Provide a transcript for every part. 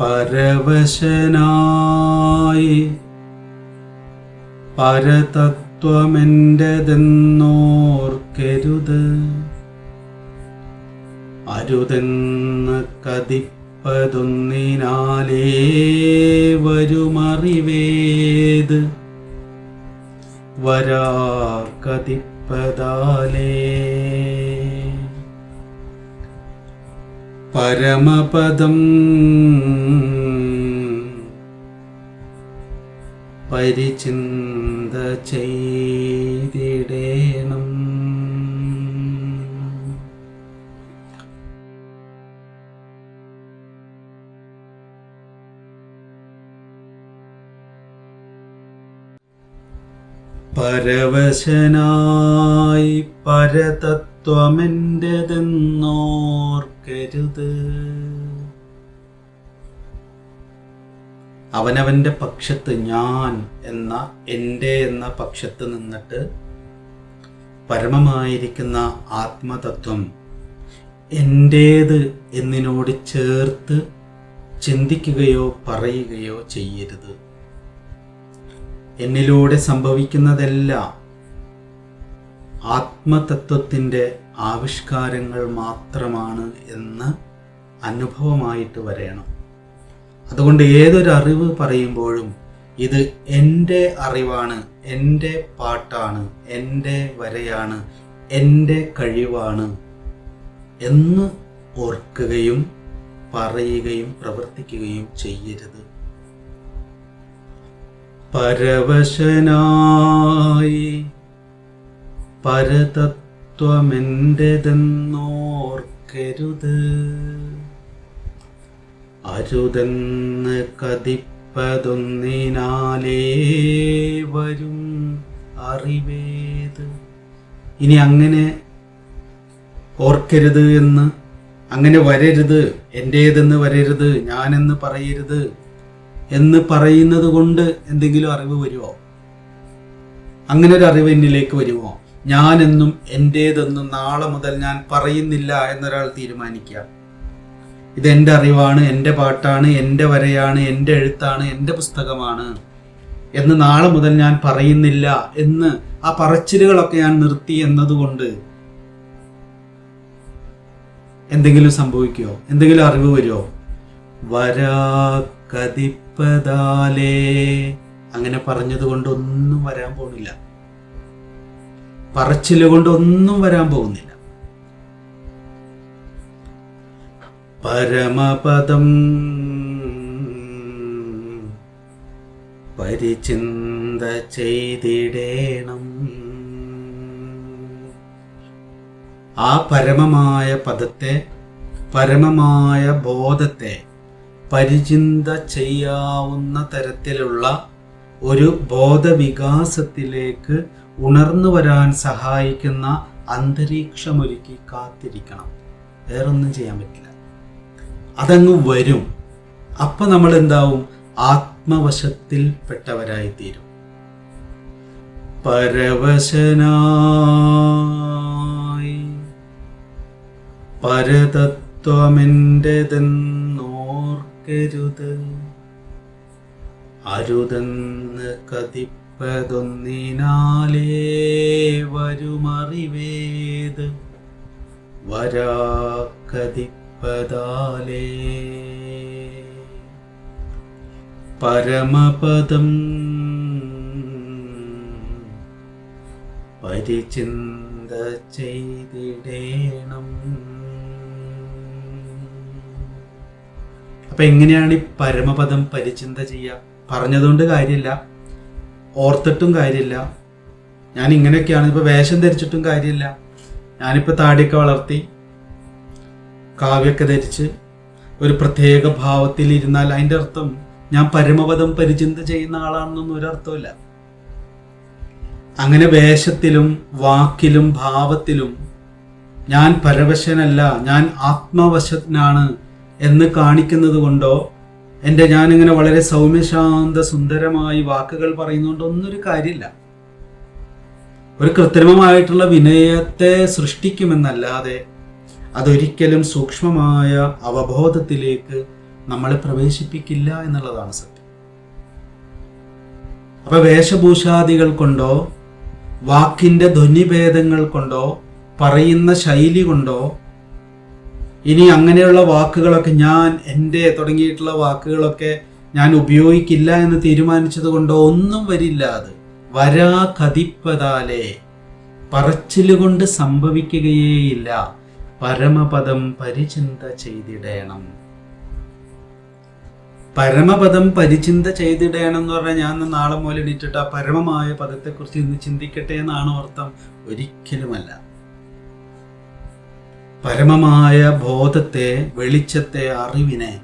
പരവശനായി പരതത്വമെന്റെതെന്നോർക്കരുത് അരുതെന്ന് കതിപ്പതൊന്നിനാലേ വരുമറിവേത്. വരാ കതിപ്പതാലേ പരമപദം. പരിചിന്ത ചെയ്തിടേണം. പരവശനായി പരതത്വമെന്റെതെന്നോർക്കരുത് അവനവന്റെ പക്ഷത്ത് ഞാൻ എന്ന എന്റെ എന്ന പക്ഷത്ത് നിന്നിട്ട് പരമമായിരിക്കുന്ന ആത്മതത്വം എന്റേത് എന്നിനോട് ചേർത്ത് ചിന്തിക്കുകയോ പറയുകയോ ചെയ്യരുത്. എന്നിലൂടെ സംഭവിക്കുന്നതെല്ലാം ആത്മതത്വത്തിന്റെ ആവിഷ്കാരങ്ങൾ മാത്രമാണ് എന്ന് അനുഭവമായിട്ട് വരയണം. അതുകൊണ്ട് ഏതൊരു അറിവ് പറയുമ്പോഴും ഇത് എന്റെ അറിവാണ് എന്റെ പാട്ടാണ് എന്റെ വരയാണ് എന്റെ കഴിവാണ് എന്ന് ഓർക്കുകയും പറയുകയും പ്രവർത്തിക്കുകയും ചെയ്യരുത്. പരവശനായി പരതത്വമെന്റെതെന്നോർക്കരുത് അരുതെന്ന് കതിപ്പതൊന്നിനാലേ വരും അറിവേത്. ഇനി അങ്ങനെ ഓർക്കരുത് എന്ന് അങ്ങനെ വരരുത് എന്റേതെന്ന് വരരുത് ഞാനെന്ന് പറയരുത് എന്ന് പറയുന്നത് കൊണ്ട് എന്തെങ്കിലും അറിവ് വരുമോ അങ്ങനെ ഒരു അറിവ് എന്നിലേക്ക് വരുമോ? ഞാനെന്നും എന്റേതെന്നും നാളെ മുതൽ ഞാൻ പറയുന്നില്ല എന്നൊരാൾ തീരുമാനിക്കുക. ഇതെന്റെ അറിവാണ് എന്റെ പാട്ടാണ് എന്റെ വരയാണ് എന്റെ എഴുത്താണ് എന്റെ പുസ്തകമാണ് എന്ന് നാളെ മുതൽ ഞാൻ പറയുന്നില്ല എന്ന് ആ പറച്ചിലുകളൊക്കെ ഞാൻ നിർത്തി എന്നതുകൊണ്ട് എന്തെങ്കിലും സംഭവിക്കുമോ എന്തെങ്കിലും അറിവ് വരുമോ വരാ അങ്ങനെ പറഞ്ഞത് കൊണ്ട് ഒന്നും വരാൻ പോകുന്നില്ല. പറച്ചിൽ കൊണ്ടൊന്നും വരാൻ പോകുന്നില്ല. പരമപദം പരിചിന്ത ചെയ്തിടേണം. ആ പരമമായ പദത്തെ പരമമായ ബോധത്തെ പരിചിന്ത ചെയ്യാവുന്ന തരത്തിലുള്ള ഒരു ബോധവികാസത്തിലേക്ക് ഉണർന്നു വരാൻ സഹായിക്കുന്ന അന്തരീക്ഷമൊരുക്കി കാത്തിരിക്കണം. വേറൊന്നും ചെയ്യാൻ പറ്റില്ല. അതങ്ങ് വരും. അപ്പൊ നമ്മൾ എന്താവും ആത്മവശത്തിൽ പെട്ടവരായി തീരും പരവശനായി പരതത്വമെന്റെതെന്നോർക്കരുത് അരുതെന്ന് കതിപ്പതൊന്നിനാലേ വരുമറിവേത് വരാക്കതിപ്പതാലേ. പരമപദം പരിചിന്ത ചെയ്തിടേണം. അപ്പൊ എങ്ങനെയാണ് ഈ പരമപദം പരിചിന്ത ചെയ്യുക പറഞ്ഞതുകൊണ്ട് കാര്യമില്ല. ഓർത്തിട്ടും കാര്യമില്ല. ഞാൻ ഇങ്ങനെയൊക്കെയാണ്. ഇപ്പൊ വേഷം ധരിച്ചിട്ടും കാര്യമില്ല. ഞാനിപ്പോ താടിയൊക്കെ വളർത്തി കാവ്യൊക്കെ ധരിച്ച് ഒരു പ്രത്യേക ഭാവത്തിൽ ഇരുന്നാൽ അതിന്റെ അർത്ഥം ഞാൻ പരമപദം പരിചിന്ത ചെയ്യുന്ന ആളാണെന്നൊന്നും ഒരർത്ഥമില്ല അങ്ങനെ വേഷത്തിലും വാക്കിലും ഭാവത്തിലും ഞാൻ പരവശനല്ല ഞാൻ ആത്മവശനാണ് എന്ന് കാണിക്കുന്നത് കൊണ്ടോ എന്റെ ഞാനിങ്ങനെ വളരെ സൗമ്യശാന്ത സുന്ദരമായി വാക്കുകൾ പറയുന്നതുകൊണ്ട് ഒന്നൊരു കാര്യമില്ല. ഒരു കൃത്രിമമായിട്ടുള്ള വിനയത്തെ സൃഷ്ടിക്കുമെന്നല്ലാതെ അതൊരിക്കലും സൂക്ഷ്മമായ അവബോധത്തിലേക്ക് നമ്മളെ പ്രവേശിപ്പിക്കില്ല എന്നുള്ളതാണ് സത്യം. അപ്പൊ വേഷഭൂഷാദികൾ കൊണ്ടോ വാക്കിന്റെ ധ്വനിഭേദങ്ങൾ കൊണ്ടോ പറയുന്ന ശൈലി കൊണ്ടോ ഇനി അങ്ങനെയുള്ള വാക്കുകളൊക്കെ ഞാൻ എന്റെ തുടങ്ങിയിട്ടുള്ള വാക്കുകളൊക്കെ ഞാൻ ഉപയോഗിക്കില്ല എന്ന് തീരുമാനിച്ചത് കൊണ്ടോ ഒന്നും വരില്ല അത്. വരാ കതിപ്പതാലേ. പറച്ചിലുകൊണ്ട് സംഭവിക്കുകയേയില്ല. പരമപദം പരിചിന്ത ചെയ്തിടേണം. പരമപദം പരിചിന്ത ചെയ്തിടേണം എന്ന് പറഞ്ഞാൽ ഞാൻ നാളെ മുതൽ ആ പരമമായ പദത്തെക്കുറിച്ച് ഇന്ന് ചിന്തിക്കട്ടെ എന്നാണ് അർത്ഥം. ഒരിക്കലുമല്ല. പരമമായ ബോധത്തെ വെളിച്ചത്തെ അറിവിനെ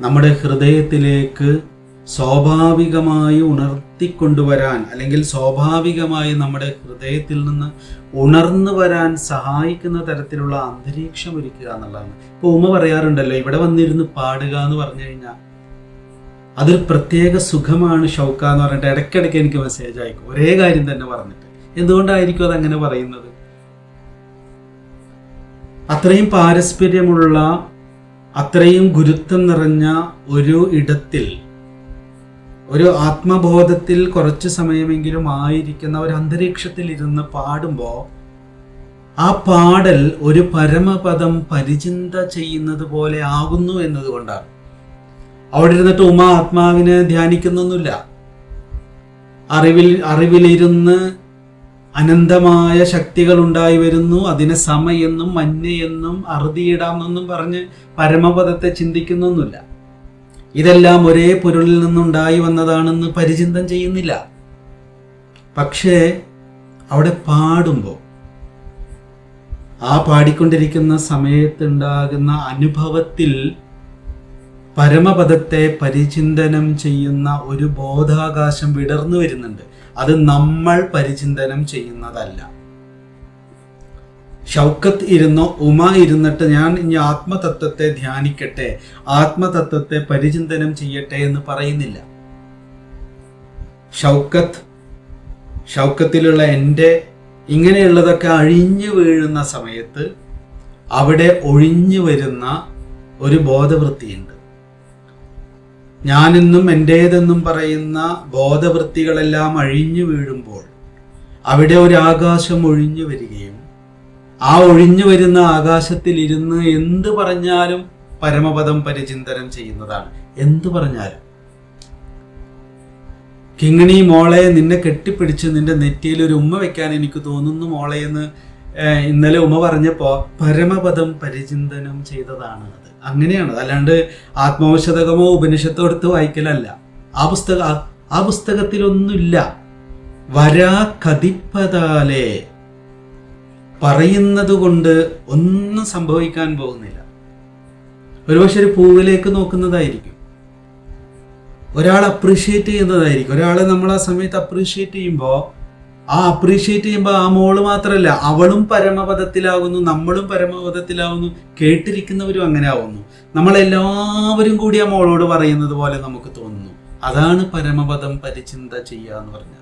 നമ്മുടെ ഹൃദയത്തിലേക്ക് സ്വാഭാവികമായി ഉണർത്തിക്കൊണ്ടുവരാൻ അല്ലെങ്കിൽ സ്വാഭാവികമായി നമ്മുടെ ഹൃദയത്തിൽ നിന്ന് ഉണർന്നു വരാൻ സഹായിക്കുന്ന തരത്തിലുള്ള അന്തരീക്ഷം ഒരുക്കുക എന്നുള്ളതാണ്. ഇപ്പൊ ഉമ്മ പറയാറുണ്ടല്ലോ ഇവിടെ വന്നിരുന്ന് പാടുക എന്ന് പറഞ്ഞു കഴിഞ്ഞാൽ അതൊരു പ്രത്യേക സുഖമാണ് ഷൗക്ക എന്ന് പറഞ്ഞിട്ട് ഇടയ്ക്കിടയ്ക്ക് എനിക്ക് മെസ്സേജ് അയക്കും. ഒരേ കാര്യം തന്നെ പറഞ്ഞിട്ട്. എന്തുകൊണ്ടായിരിക്കും അത് അങ്ങനെ പറയുന്നത്? അത്രയും പാരസ്പര്യമുള്ള അത്രയും ഗുരുത്വം നിറഞ്ഞ ഒരു ഇടത്തിൽ ഒരു ആത്മബോധത്തിൽ കുറച്ച് സമയമെങ്കിലും ആയിരിക്കുന്ന ഒരു അന്തരീക്ഷത്തിൽ ഇരുന്ന് പാടുമ്പോൾ ആ പാടൽ ഒരു പരമപദം പരിചിന്ത ചെയ്യുന്നത് പോലെ ആകുന്നു എന്നതുകൊണ്ടാണ്. അവിടെ ഇരുന്നിട്ട് ഉമാ ആത്മാവിനെ ധ്യാനിക്കുന്നൊന്നുമില്ല. അറിവിൽ അറിവിലിരുന്ന് അനന്തമായ ശക്തികൾ ഉണ്ടായി വരുന്നു. അതിനെ സമയെന്നും മഞ്ഞയെന്നും അറുതിയിടാമെന്നും പറഞ്ഞ് പരമപദത്തെ ചിന്തിക്കുന്നൊന്നുമില്ല. ഇതെല്ലാം ഒരേ പൊരുളിൽ നിന്നുണ്ടായി വന്നതാണെന്ന് പരിചിന്തം ചെയ്യുന്നില്ല. പക്ഷേ അവിടെ പാടുമ്പോൾ ആ പാടിക്കൊണ്ടിരിക്കുന്ന സമയത്തുണ്ടാകുന്ന അനുഭവത്തിൽ പരമപദത്തെ പരിചിന്തനം ചെയ്യുന്ന ഒരു ബോധാകാശം വിടർന്നു വരുന്നുണ്ട്. അത് നമ്മൾ പരിചിന്തനം ചെയ്യുന്നതല്ല. ഷൗക്കത്ത് ഇരുന്നോ ഉമ ഇരുന്നിട്ട് ഞാൻ ഇനി ആത്മതത്വത്തെ ധ്യാനിക്കട്ടെ ആത്മതത്വത്തെ പരിചിന്തനം ചെയ്യട്ടെ എന്ന് പറയുന്നില്ല. ഷൗക്കത്ത് ഷൗക്കത്തിലുള്ള എന്റെ ഇങ്ങനെയുള്ളതൊക്കെ അഴിഞ്ഞു വീഴുന്ന സമയത്ത് അവിടെ ഒഴിഞ്ഞു വരുന്ന ഒരു ബോധവൃത്തിയുണ്ട്. ഞാനെന്നും എന്റേതെന്നും പറയുന്ന ബോധവൃത്തികളെല്ലാം അഴിഞ്ഞു വീഴുമ്പോൾ അവിടെ ഒരു ആകാശം ഒഴിഞ്ഞു വരികയും ആ ഒഴിഞ്ഞു വരുന്ന ആകാശത്തിൽ ഇരുന്ന് എന്ത് പറഞ്ഞാലും പരമപദം പരിചിന്തനം ചെയ്യുന്നതാണ്. എന്ത് പറഞ്ഞാലും. കിങ്ങിണി മോളെ നിന്നെ കെട്ടിപ്പിടിച്ച് നിന്റെ നെറ്റിയിൽ ഒരു ഉമ്മ വെക്കാൻ എനിക്ക് തോന്നുന്നു മോളെ എന്ന് ഇന്നലെ ഉമ്മ പറഞ്ഞപ്പോ പരമപദം പരിചിന്തനം ചെയ്തതാണ്. അങ്ങനെയാണ്. അല്ലാണ്ട് ആത്മവശതകമോ ഉപനിഷത്തോ എടുത്ത് വായിക്കലല്ല. ആ പുസ്തക ആ- പുസ്തകത്തിലൊന്നുമില്ല. വരാ കതിപ്പതാലേ. പറയുന്നത് കൊണ്ട് ഒന്നും സംഭവിക്കാൻ പോകുന്നില്ല. ഒരുപക്ഷെ ഒരു പൂവിലേക്ക് നോക്കുന്നതായിരിക്കും. ഒരാൾ അപ്രീഷിയേറ്റ് ചെയ്യുന്നതായിരിക്കും. ഒരാളെ നമ്മൾ ആ സമയത്ത് അപ്രീഷിയേറ്റ് ചെയ്യുമ്പോൾ ആ അപ്രീഷിയേറ്റ് ചെയ്യുമ്പോൾ ആ മോൾ മാത്രമല്ല അവളും പരമപദത്തിലാകുന്നു നമ്മളും പരമപദത്തിലാവുന്നു കേട്ടിരിക്കുന്നവരും അങ്ങനെ ആവുന്നു. നമ്മളെല്ലാവരും കൂടി ആ മോളോട് പറയുന്നത് പോലെ നമുക്ക് തോന്നുന്നു. അതാണ് പരമപദം പരിചിന്ത ചെയ്യുക എന്ന് പറഞ്ഞാൽ.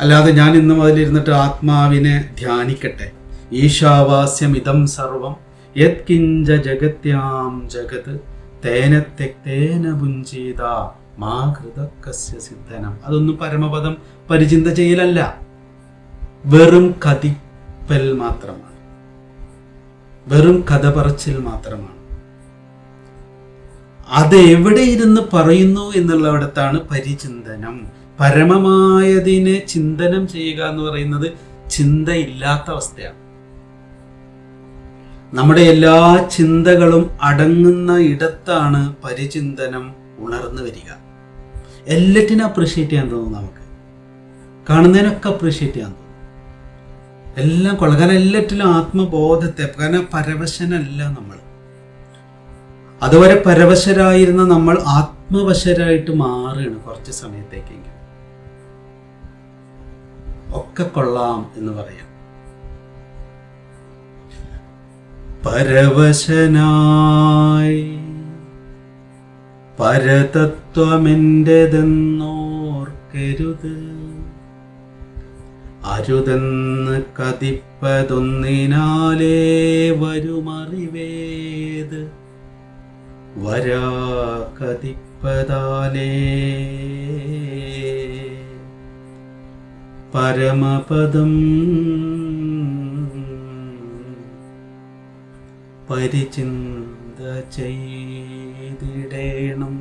അല്ലാതെ ഞാൻ ഇന്ന് മുതലിരുന്നിട്ട് ആത്മാവിനെ ധ്യാനിക്കട്ടെ. ഈശാവാസ്യം ഇതം സർവം യത്കിഞ്ച ജഗത്യാം ജഗത് തേന തെക്തേന മാ സിദ്ധനം. അതൊന്നും പരമപദം പരിചിന്ത ചെയ്യലല്ല. വെറും കതിപ്പൽ മാത്രമാണ്. വെറും കഥ പറച്ചിൽ മാത്രമാണ്. അത് എവിടെ ഇരുന്ന് പറയുന്നു എന്നുള്ളവിടത്താണ് പരിചിന്തനം. പരമമായതിനെ ചിന്തനം ചെയ്യുക എന്ന് പറയുന്നത് ചിന്തയില്ലാത്ത അവസ്ഥയാണ്. നമ്മുടെ എല്ലാ ചിന്തകളും അടങ്ങുന്ന ഇടത്താണ് പരിചിന്തനം ഉണർന്നു വരിക. എല്ലാറ്റിനും അപ്രീഷിയേറ്റ് ചെയ്യാൻ തോന്നും നമുക്ക്. കാണുന്നതിനൊക്കെ അപ്രീഷിയേറ്റ് ചെയ്യാൻ തോന്നും എല്ലാം കൊള്ളു. കാരണം എല്ലാറ്റിലും ആത്മബോധത്തെ കാരണം പരവശനല്ല നമ്മൾ. അതുവരെ പരവശരായിരുന്ന നമ്മൾ ആത്മവശരായിട്ട് മാറുകയാണ് കുറച്ച് സമയത്തേക്കെങ്കിലും. ഒക്കെ കൊള്ളാം എന്ന് പറയാം. പരവശനായി പരതത്വമെന്റെതെന്നോർക്കരുത്. അരുതെന്ന് കതിപ്പതൊന്നിനാലേ വരുമറിവേത്. വരാ കതിപ്പതാലേ. പരമപദം പരിചിന്ത ചെയ്തിടേണം